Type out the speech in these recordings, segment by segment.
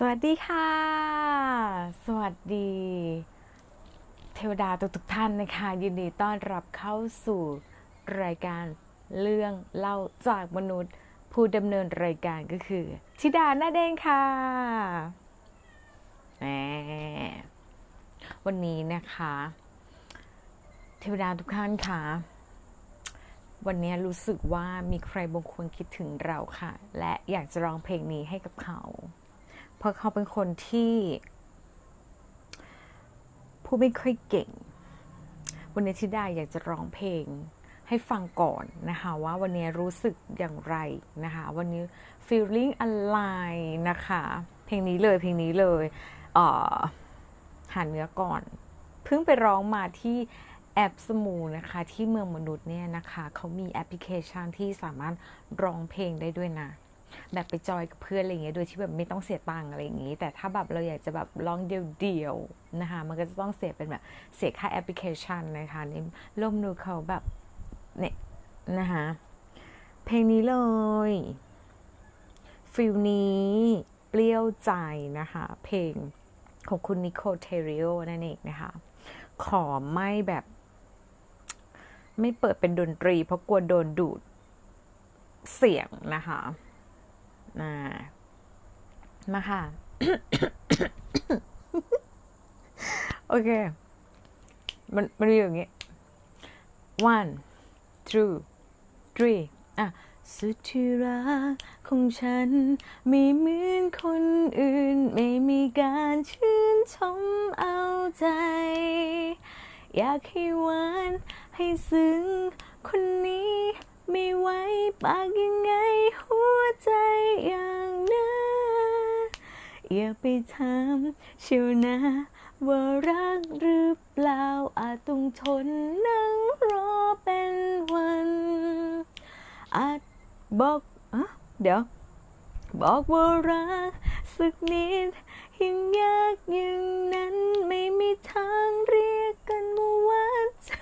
สวัสดีค่ะ สวัสดี เทวดาทุกๆท่านนะคะ ยินดีต้อนรับเข้าสู่รายการเรื่องเล่าจากมนุษย์ ผู้ดำเนินรายการก็คือธิดาหน้าแดงค่ะแหมวันนี้นะคะ เทวดาทุกท่านค่ะ วันนี้รู้สึกว่ามีใครบางคนคิดถึงเราค่ะ และอยากจะร้องเพลงนี้ให้กับเขา เพราะเขาเป็นคนที่ผู้ไม่ค่อยเก่ง วันนี้ทิดาอยากจะร้องเพลงให้ฟังก่อนนะคะว่าวันนี้รู้สึกอย่างไรนะคะ วันนี้ feeling อะไรนะคะ เพลงนี้เลยเพลงนี้เลยเอ่อหาเนื้อก่อน เพิ่งไปร้องมาที่แอปสมูนะคะที่เมืองมนุษย์เนี่ยนะคะเขามีแอปพลิเคชันที่สามารถร้องเพลงได้ด้วยนะ แบบไปจอยกับเพื่อนอะไรอย่างเงี้ยโดยที่แบบไม่ต้องเสียตังค์อะไรอย่างงี้ แต่ถ้าแบบเราอยากจะแบบร้องเดียวๆนะคะมันก็จะต้องเสียเป็นแบบเสียค่าแอปพลิเคชันนะคะนี่ล่มนูเขาแบบเนี่ยนะคะเพลงนี้เลยฟิลนี้เปรี้ยวใจนะคะ เพลงของคุณนิโคเทริโอนั่นเองนะคะ ขอไม่แบบ ไม่เปิดเป็นดนตรีเพราะกลัวโดนดูดเสียงนะคะ มามาค่ะ โอเค มันมันมีอย่างงี้ one two three อะสุดที่รักของฉัน ไม่เหมือนคนอื่น ไม่มีการชื่นชมเอาใจ อยากให้หวานให้ซึ้งคนนี้ ไม่ไหวปากยังไงหัวใจอย่างนั้นอย่าไปถามเชียวนะว่ารักหรือเปล่าอาจต้องทนนั่งรอเป็นวัน อาจบอกอะเดี๋ยว บอกว่ารักสักนิดยังยากอย่างนั้นไม่มีทางเรียกกันว่าหวานใจ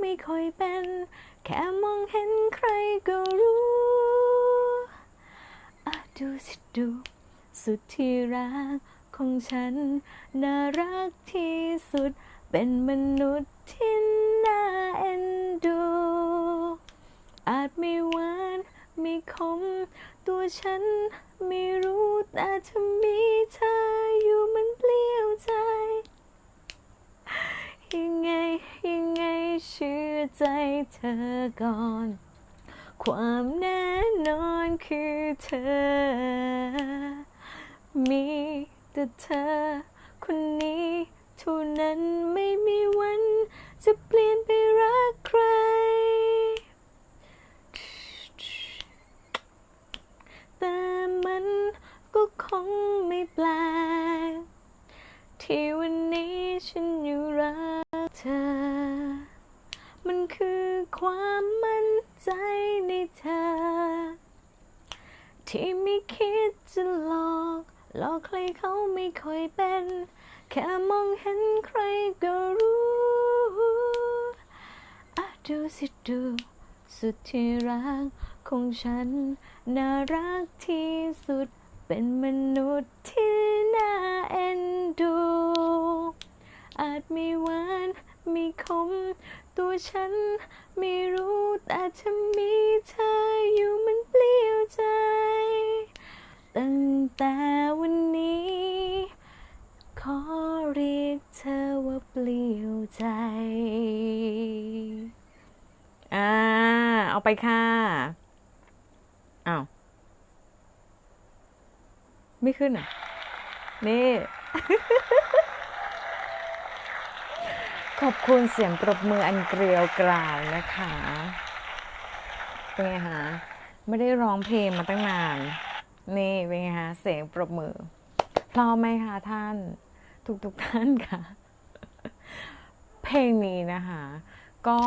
ไม่ค่อยเป็น แค่มองเห็นใครก็รู้อะดูสิดูสุดที่รักของฉัน น่ารักที่สุด เป็นมนุษย์ที่น่าเอ็นดู อาจไม่หวานไม่คม ตัวฉันไม่รู้แต่ถ้ามีเธออยู่มันเปลี่ยวใจ ยังไงยังไงเชื่อใจเธอก่อน ความแน่นอนคือเธอ มีแต่เธอ คนนี้เท่านั้นไม่มีวันจะเปลี่ยนไปรักใคร แต่มันก็คงไม่แปลก ที่วันนี้ฉันอยู่รักเธอ มันคือความมั่นใจในเธอ ที่ไม่คิดจะหลอก หลอกใครเขาไม่ค่อยเป็น แค่มองเห็นใครก็รู้อะดูสิดูสุดที่รักของฉัน น่ารักที่สุดเป็นมนุษย์ที่น่าเอ็นดู อาจไม่หวานไม่คม ตัวฉันไม่รู้แต่ถ้ามีเธออยู่มันเปลี่ยวใจ ตั้งแต่วันนี้ ขอเรียกเธอว่าเปลี่ยวใจ อ่า เอาไปค่ะอ้าวไม่ขึ้นอะ นี่ ขอบคุณเสียงปรบมืออันเกลียวกราวนะคะ เป็นไงคะไม่ได้ร้องเพลงมาตั้งนาน นี่เป็นไงคะเสียงปรบมือพร้อมไหมคะท่าน ทุกทุกๆท่านคะเพลงนี้นะคะ ก็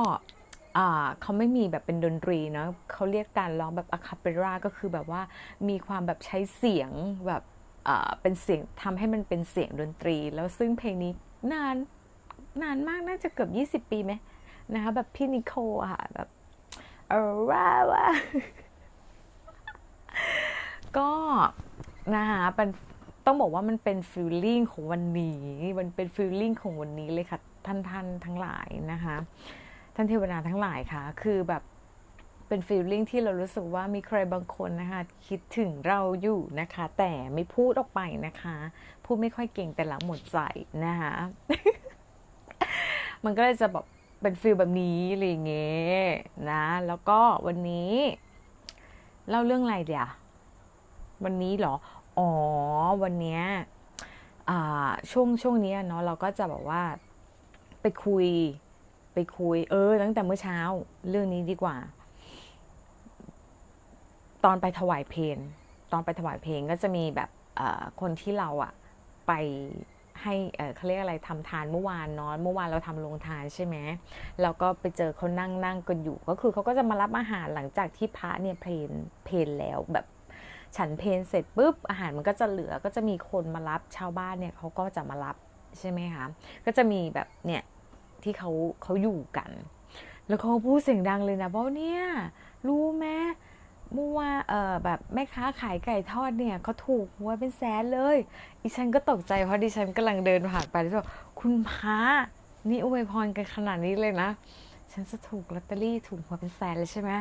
เขาไม่มีแบบเป็นดนตรีเนาะเขาเรียกการร้องแบบอะคาเปราก็คือแบบว่ามีความแบบใช้เสียงแบบเป็นเสียงทำให้มันเป็นเสียงดนตรี แล้วซึ่งเพลงนี้นาน นานมากน่าจะเกือบ 20 ปีไหมนะคะแบบพี่นิโคอะค่ะแบบเออว่าว่าก็นะคะเป็นต้องบอกว่ามันเป็นฟิลลิ่งของวันนี้ มันเป็นฟิลลิ่งของวันนี้เลยค่ะ ท่านท่านทั้งหลายนะคะ ท่านเทวดาทั้งหลายค่ะ คือแบบเป็นฟีลลิ่งที่เรารู้สึกว่ามีใครบางคนนะคะ คิดถึงเราอยู่นะคะ แต่ไม่พูดออกไปนะคะ พูดไม่ค่อยเก่งแต่หลังหมดใจนะคะ มันก็เลยจะแบบเป็นฟีลแบบนี้อะไรอย่างเงี้ยนะ แล้วก็วันนี้ เล่าเรื่องอะไรเดี๋ยววันนี้เหรอ อ๋อ วันเนี้ยช่วงช่วงนี้เนาะเราก็จะแบบว่าไปคุย ไปคุย เออ ตั้งแต่เมื่อเช้า เรื่องนี้ดีกว่า ตอนไปถวายเพลงตอนไปถวายเพลงก็จะมีแบบคนที่เราอะไป ให้เขาเรียกอะไรทำทานเมื่อวานเนาะเมื่อวานเราทำลงทานใช่ไหมเราก็ไปเจอเขานั่งนั่งกันอยู่ ก็คือเขาก็จะมารับอาหารหลังจากที่พระเนี่ยเพลนเพลนแล้วแบบฉันเพนเสร็จปุ๊บอาหารมันก็จะเหลือก็จะมีคนมารับชาวบ้านเนี่ยเขาก็จะมารับใช่ไหมคะก็จะมีแบบเนี่ยที่เขาเขาอยู่กัน แล้วเขาพูดเสียงดังเลยนะว่าเนี่ยรู้ไหม มื่อว่าเออแบบแม่ค้าขายไก่ทอดเนี่ยเขาถูกหวยเป็นแสนเลยดิฉันก็ตกใจเพราะดิฉันกำลังเดินผ่านไปแล้วบอกคุณพระนี่อวยพรกันขนาดนี้เลยนะ ฉันจะถูกลอตเตอรี่ถูกหวยเป็นแสนเลยใช่ไหม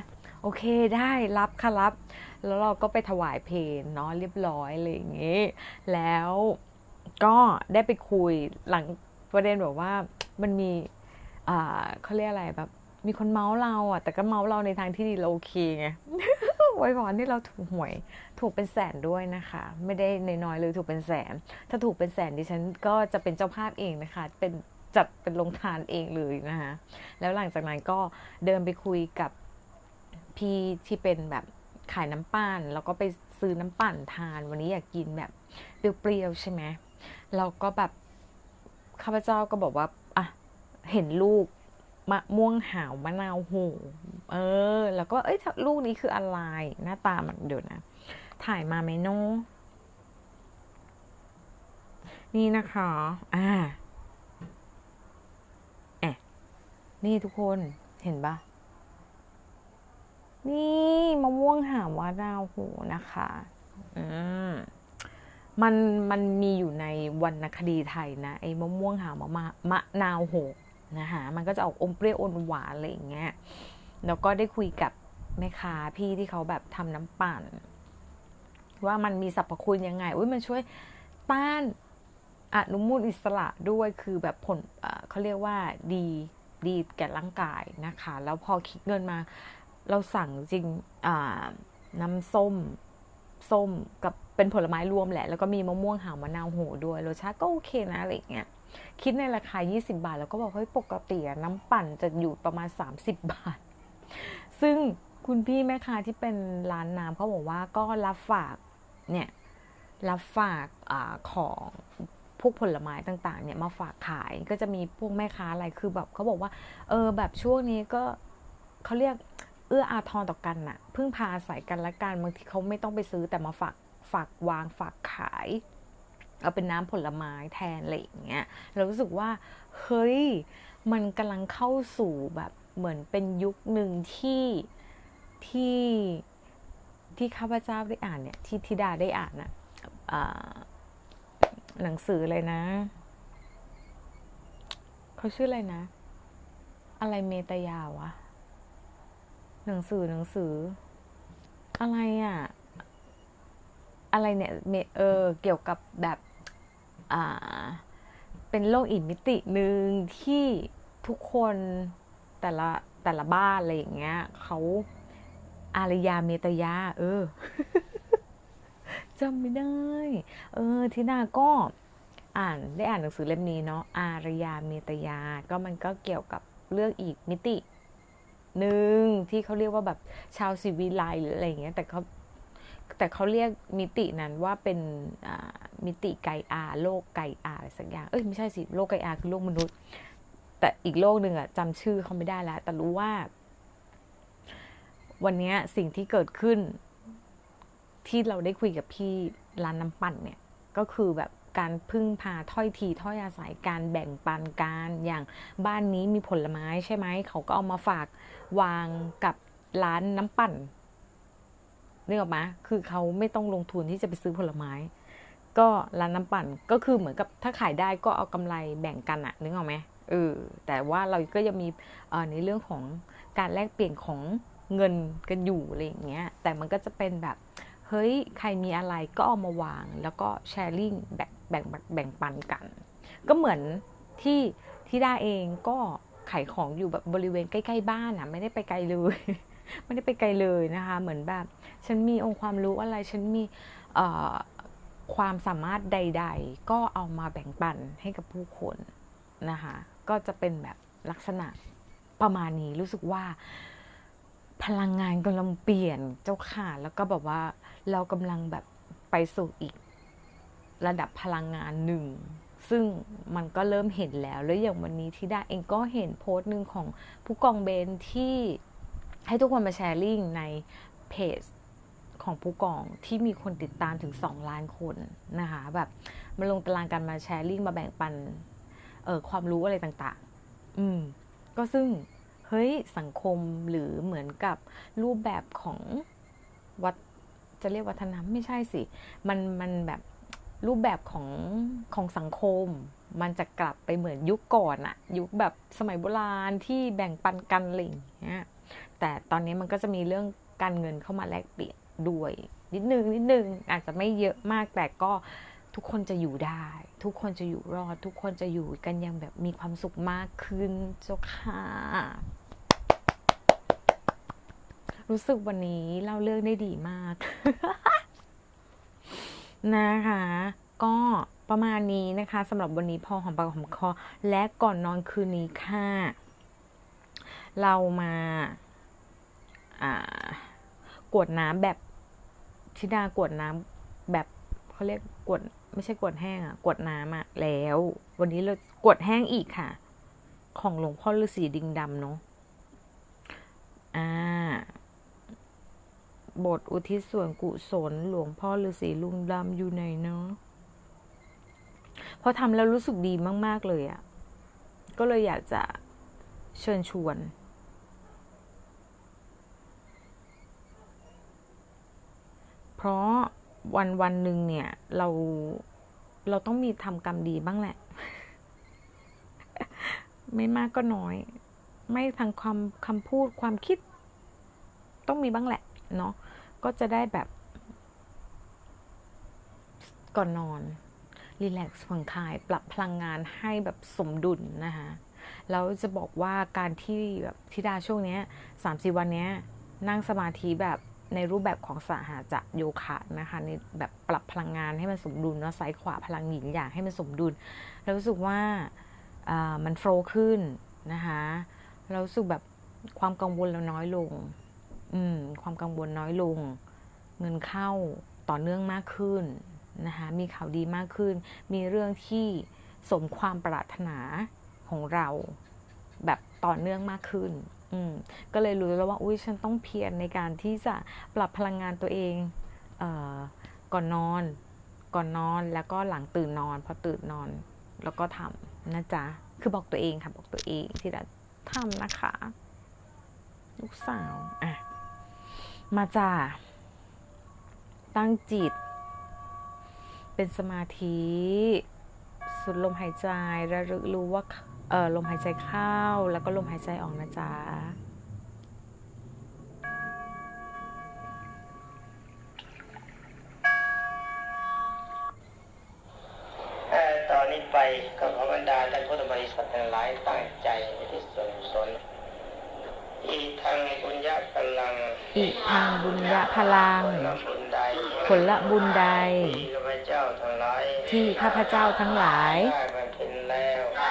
โอเคได้รับค่ะรับ แล้วเราก็ไปถวายเพลงเนาะเรียบร้อยอะไรอย่างงี้ แล้วก็ได้ไปคุยหลังประเด็นบอกว่ามันมีอ่าเขาเรียกอะไรแบบมีคนเมาส์เราอะแต่ก็เมาส์เราในทางที่ดีเราโอเคไง ไว้ก่อนที่เราถูกหวย ถูกเป็นแสนด้วยนะคะ ไม่ได้นน้อยเลยถูกเป็นแสน ถ้าถูกเป็นแสนดิฉันก็จะเป็นเจ้าภาพเองนะคะ เป็นจัดเป็นลงทานเองเลยนะคะแล้วหลังจากนั้นก็เดินไปคุยกับพี่ที่เป็นแบบขายน้ำปั่นแล้วก็ไปซื้อน้ำปั่นทาน วันนี้อยากกินแบบเปรี้ยวๆใช่ไหมเราก็แบบข้าพเจ้าก็บอกว่าอะเห็นลูก มะม่วงหาวมะนาวหูเออ แล้วก็เอ้ยลูกนี้คืออะไร หน้าตามันเดี๋ยวนะ ถ่ายมาไหมโนนี่นะคะ อ่าแอะนี่ทุกคนเห็นปะนี่มะม่วงหาวมวานาวหูนะคะอืมมันมันมีอยู่ในวรรณคดีไทยนะไอ้มะม่วงหามะมะมะนาวโห นะคะมันก็จะออกอมเปรี้ยวอมหวานอะไรอย่างเงี้ยแล้วก็ได้คุยกับแม่ค้าพี่ที่เขาแบบทำน้ำปั่น ว่ามันมีสรรพคุณยังไงอุ้ยมันช่วยต้านอนุมูลอิสระด้วยคือแบบผลเขาเรียกว่าดีดีแก่ร่างกายนะคะ แล้วพอคิดเงินมาเราสั่งจริงน้ำส้มส้มกับเป็นผลไม้รวมแหละ แล้วก็มีมะม่วงหาวมะนาวโหด้วยรสชาติก็โอเคนะอะไรเงี้ย คิดในราคา 20 บาท แล้วก็บอกเฮ้ยปกติน้ำปั่นจะอยู่ประมาณ 30 บาท ซึ่งคุณพี่แม่ค้าที่เป็นร้านน้ำเขาบอกว่าก็รับฝากเนี่ยรับฝากอของพวกผลไม้ต่างๆ เนี่ยมาฝากขายก็จะมีพวกแม่ค้าอะไรคือแบบเขาบอกว่า เออแบบช่วงนี้ก็เขาเรียกเอื้ออาทรต่อกันน่ะ พึ่งพาอาศัยกันละกันบางทีเขาไม่ต้องไปซื้อแต่มาฝากฝากวางฝากขาย เอาเป็นน้ำผลไม้แทนอะไรอย่างเงี้ยเรารู้สึกว่าเฮ้ยมันกำลังเข้าสู่แบบเหมือนเป็นยุคหนึ่งที่ที่ที่ข้าพเจ้าได้อ่านเนี่ยที่ธิดาได้อ่านนะหนังสือเลยนะเขาชื่ออะไรนะ อะไรเมตยาวะหนังสือหนังสือ อะไรอะ อะไรเนี่ยเออเกี่ยวกับแบบ เป็นโลกอีกมิติหนึ่งที่ทุกคนแต่ละแต่ละบ้านอะไรอย่างเงี้ยเขาอารยาเมตยา เออจำไม่ได้ เออทีนาก็อ่านได้อ่านหนังสือเล่มนี้เนาะอารยาเมตยา ก็มันก็เกี่ยวกับเรื่องอีกมิติหนึ่งที่เขาเรียกว่าแบบชาวสิวิไลหรืออะไรอย่างเงี้ยแต่เขาแต่เขาเรียกมิตินั้นว่าเป็น มิติไกอาโลกไกอาอะไรสักอย่าง เอ้ยไม่ใช่สิโลกไกอาคือโลกมนุษย์ แต่อีกโลกหนึ่งอะจำชื่อเขาไม่ได้แล้วแต่รู้ว่า วันนี้สิ่งที่เกิดขึ้น ที่เราได้คุยกับพี่ร้านน้ำปั่นเนี่ย ก็คือแบบการพึ่งพาถ้อยทีถ้อยอาศัยการแบ่งปันการอย่างบ้านนี้มีผลไม้ใช่ไหมเขาก็เอามาฝากวางกับร้านน้ำปั่นนึกออกไหมคือเขาไม่ต้องลงทุนที่จะไปซื้อผลไม้ ก็ร้านน้ำปั่นก็คือเหมือนกับถ้าขายได้ก็เอากำไรแบ่งกันอะนึกออกไหมเออแต่ว่าเราก็ยังมีในเรื่องของการแลกเปลี่ยนของเงินกันอยู่อะไรอย่างเงี้ยแต่มันก็จะเป็นแบบเฮ้ยใครมีอะไรก็เอามาวาง แล้วก็แชร์ลิงแบ่งแบ่งแบ่งปันกัน ก็เหมือนที่ที่ด้เองก็ขายของอยู่แบบบริเวณใกล้ๆบ้านอะไม่ได้ไปไกลเลยไม่ได้ไปไกลเลยนะคะ เหมือนแบบ ฉันมีองค์ความรู้อะไร ฉันมี ความสามารถใด ๆ ก็เอามาแบ่งปันให้กับผู้คนนะคะ ก็จะเป็นแบบลักษณะประมาณนี้รู้สึกว่า พลังงานกำลังเปลี่ยนเจ้าค่ะ แล้วก็แบบว่าเรากำลังแบบไปสู่อีกระดับพลังงานหนึ่ง ซึ่งมันก็เริ่มเห็นแล้ว แล้วอย่างวันนี้ที่ได้เองก็เห็นโพสต์หนึ่งของผู้กองเบนที่ให้ทุกคนมาแชร์ลิงในเพจ ของผู้กองที่มีคนติดตามถึง 2 ล้านคนนะคะแบบมาลงตารางการมาแชร์ลิงมาแบ่งปันเออความรู้อะไรต่างๆ อืมก็ซึ่งเฮ้ยสังคมหรือเหมือนกับรูปแบบของวัดจะเรียกวัฒนธรรมไม่ใช่สิ มันมันแบบรูปแบบของของสังคม มันจะกลับไปเหมือนยุคก่อนอะยุคแบบสมัยโบราณที่แบ่งปันกันอะไรอย่างเงี้ยแต่ตอนนี้มันก็จะมีเรื่องการเงินเข้ามาแลกเปลี่ยน ด้วย นิดนึงนิดนึงอาจจะไม่เยอะมากแต่ก็ทุกคนจะอยู่ได้ ทุกคนจะอยู่รอด ทุกคนจะอยู่กันยังแบบมีความสุขมากขึ้นเจ้าค่ะ รู้สึกวันนี้เล่าเรื่องได้ดีมาก นะคะ ก็ประมาณนี้นะคะสำหรับวันนี้พอหอมปากหอมคอ และก่อนนอนคืนนี้ค่ะ เรามา กวดน้ำแบบชิดากวดน้ำแบบเขาเรียกกวดไม่ใช่กวดแห้งอะกวดน้ำอะแล้ว วันนี้เรากวดแห้งอีกค่ะ ของหลวงพ่อฤาษีดิงดำเนาะอ่าบทอุทิศส่วนกุศลหลวงพ่อฤาษีลุงดำอยู่ไหนเนาะพอทำแล้วรู้สึกดีมาก ๆ เลยอะก็เลยอยากจะเชิญชวน เพ ราะวันวันหนึ่งเนี่ยเราเราต้องมีทำกรรมดีบ้างแหละ ไม่มากก็น้อย ไม่ทางความคำพูดความคิด ต้องมีบ้างแหละ เนาะก็จะได้แบบ ก่อนนอนรีแลกซ์ผ่อนคลาย ปรับพลังงานให้แบบสมดุลนะคะแล้วจะบอกว่าการที่แบบทิดาช่วงนี้สามสี่วันนี้นั่งสมาธิแบบ ในรูปแบบของสหาจะโยคะนะคะในแบบปรับพลังงานให้มันสมดุลเนาะซ้ายขวาพลังหยินอย่างให้มันสมดุลแล้วรู้สึกว่ามันโฟล์ขึ้นนะคะเราสึกแบบความกังวลเราน้อยลงอืมความกังวลน้อยลง เงินเข้าต่อเนื่องมากขึ้นนะคะมีข่าวดีมากขึ้น มีเรื่องที่สมความปรารถนาของเราแบบต่อเนื่องมากขึ้นก็เลยรู้แล้วว่าอุ้ยฉันต้องเพียรในการที่จะปรับพลังงานตัวเองเออก่อนนอน ก่อนนอนแล้วก็หลังตื่นนอนพอตื่นนอนแล้วก็ทำนะจ๊ะ คือบอกตัวเองค่ะบอกตัวเองที่จะทำนะคะ ลูกสาวอะมาจ้าตั้งจิต เป็นสมาธิ สุดลมหายใจระลึกรู้ว่า ลมหายใจเข้าแล้วก็ลมหายใจออกนะจ๊ะตอนนี้ไปก็ขอบรรดาท่านพุทธบริษัททั้งหลายตั้งใจที่ส่วนสนอีทางบุญญาพลังอีทางบุญญาพลัง ผลละบุญใด ที่ข้าพเจ้าทั้งหลาย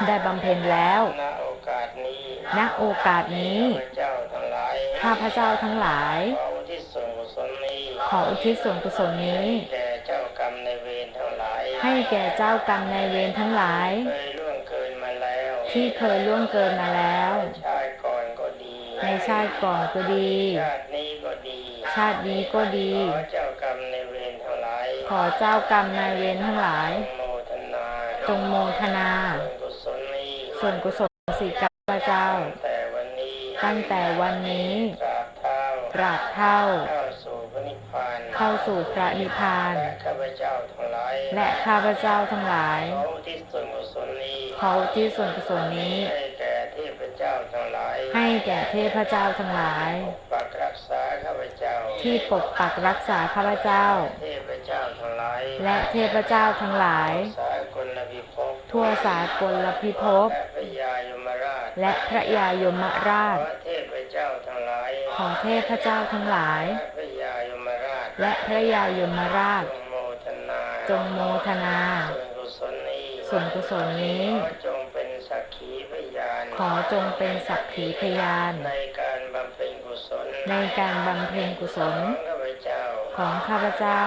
ได้บำเพ็ญแล้วณโอกาสนี้ณโอกาสนี้ ข้าพเจ้าทั้งหลาย ขออุทิศส่วนกุศลนี้ขออุทิศส่วนกุศลนี้แก่เจ้ากรรมในเวรทั้งหลายให้แก่เจ้ากรรมในเวรทั้งหลายเคยล่วงเกินมาแล้วที่เคยล่วงเกินมาแล้วชาติก่อนก็ดีในชาติก่อนก็ดี ชาตินี้ก็ชาตินี้ก็ดี อเจ้ากรรมนายเวรทั้งหลาย จงโมทนาจงโมทนาส่วนกุศลนี้ส่วนกุศลสิกับข้าพเจ้าแต่วันนี้ตั้งแต่วันนี้กราบเท้าตราบเท่าเข้าสู่พระนิพพานเข้าสู่พระนิพพานและข้าพเจ้าทั้งหลายและข้าพเจ้าทั้งหลายขออุที่ส่วนกุศลนี้ขออุที่ส่วนกุศลนี้ ให้แก่เทพเจ้าทั้งหลายให้แก่เทพเจ้าทั้งหลายปักรักษาข้าพเจ้าที่ปกปักรักษาข้าพเจ้า เท และเทพเจ้าทั้งหลายสากลพิภพทั่วสากลพิภพและพระยายมราชและพระยายมราชขอเทพเจ้าทั้งหลายขอเทพเจ้าทั้งหลาย และพระยายมราชและพระยายมราชจงโมทนาจงโมทนา ส่วนกุศลนี้ส่วนกุศลนี้ขอจงเป็นสักขีพยานขอจงเป็นสักขีพยาน ในการบำเพ็ญกุศลในการบำเพ็ญกุศลของข้าพเจ้า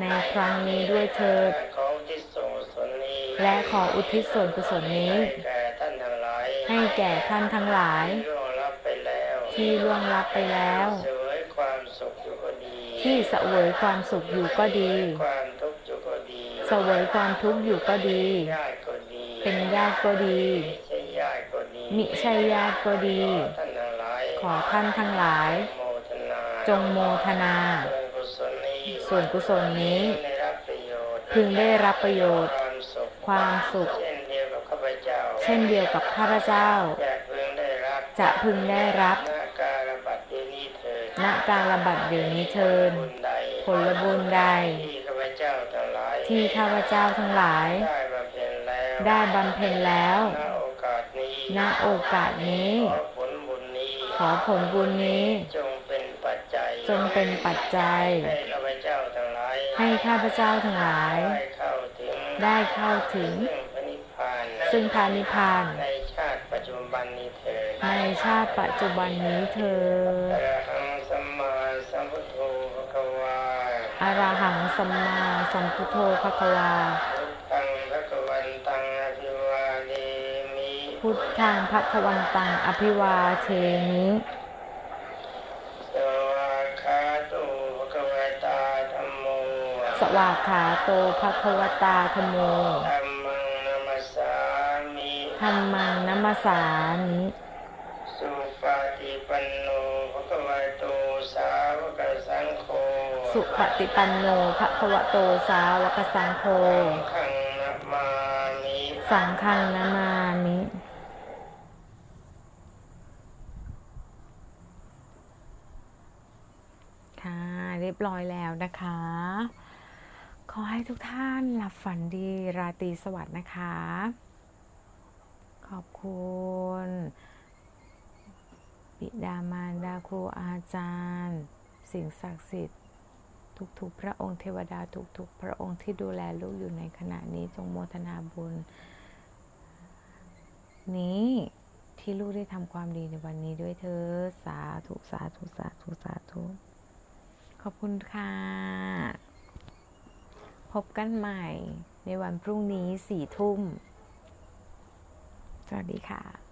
ในครั้งนี้ด้วยเถิดขอที่ส่งกุศลนี้และขออุทิศส่วนกุศลนี้ ให้แก่ท่านทั้งหลายให้แก่ท่านทั้งหลายที่ล่วงลับไปแล้ว ที่ล่วงลับไปแล้วเสวยความสุขอยู่ก็ดีที่เสวยความสุขอยู่ก็ดีความทุกข์อยู่ก็ดีเสวยความทุกข์อยู่ก็ดีญาติก็ดีเป็นญาติก็ดีไม่ใช่ญาติก็ดี มิใช่ญาติก็ดีท่านทั้งหลายขอท่านทั้งหลายโมทนาจงโมทนา ส่วนกุศลนี้ส่วนกุศลนี้ได้รับประโยชน์พึงได้รับประโยชน์ ความสุขความสุขเช่นเดียวกับข้าพเจ้าเช่นเดียวกับข้าพเจ้า จะพึงได้รับจะพึงได้รับนาการบัตรเดยวนี้เถิดณการระบัดเดี๋ยวนี้เทินบุญใดผลบุญใดที่ข้าพเจ้าทั้งหลายที่ข้าพเจ้าทั้งหลาย ได้บำเพ็ญแล้วได้บำเพ็ญแล้วณโอกาสนี้ณโอกาสนี้ขอผลบุญนี้ ขอผลบุญนี้ จงเป็นปัจจัย ให้ข้าพเจ้าทั้งหลายให้ข้าพเจ้าทั้งหลาย ได้เข้าถึงได้เข้าถึงซึ่งพระนิพพานซึ่งพานิพพาน ในชาติปัจจุบันนี้เถิดในชาติปัจจุบันนี้เธออรหังสัมมาสัมพุทโธภะคะวาอรหังสัมมาสัมพุทโธภควาพุทธังภะคะวันตังอภิวาเทมิพุทธังพระค สวากขาโตภควตาธมโมธัมมังนัมสสามิธรรมังนัมสสามิสุปฏิปันโนภะคะวะโตสาวกสังโฆ สุปฏิปันโนภควโตสาวกสังโฆ ขังนัมมามิสังฆังนามามิค่ะเรียบร้อยแล้วนะคะ ขอให้ทุกท่านหลับฝันดีราตรีสวัสดิ์นะคะ ขอบคุณบิดามารดาครูอาจารย์ สิ่งศักดิ์สิทธิ์ ทุกๆ พระองค์เทวดาทุกๆ พระองค์ที่ดูแลลูกอยู่ในขณะนี้จงโมทนาบุญ นี้ที่ลูกได้ทำความดีในวันนี้ด้วยเธอสาธุสาธุสาธุสาธุขอบคุณค่ะ พบกันใหม่ในวันพรุ่งนี้สี่ทุ่ม สวัสดีค่ะ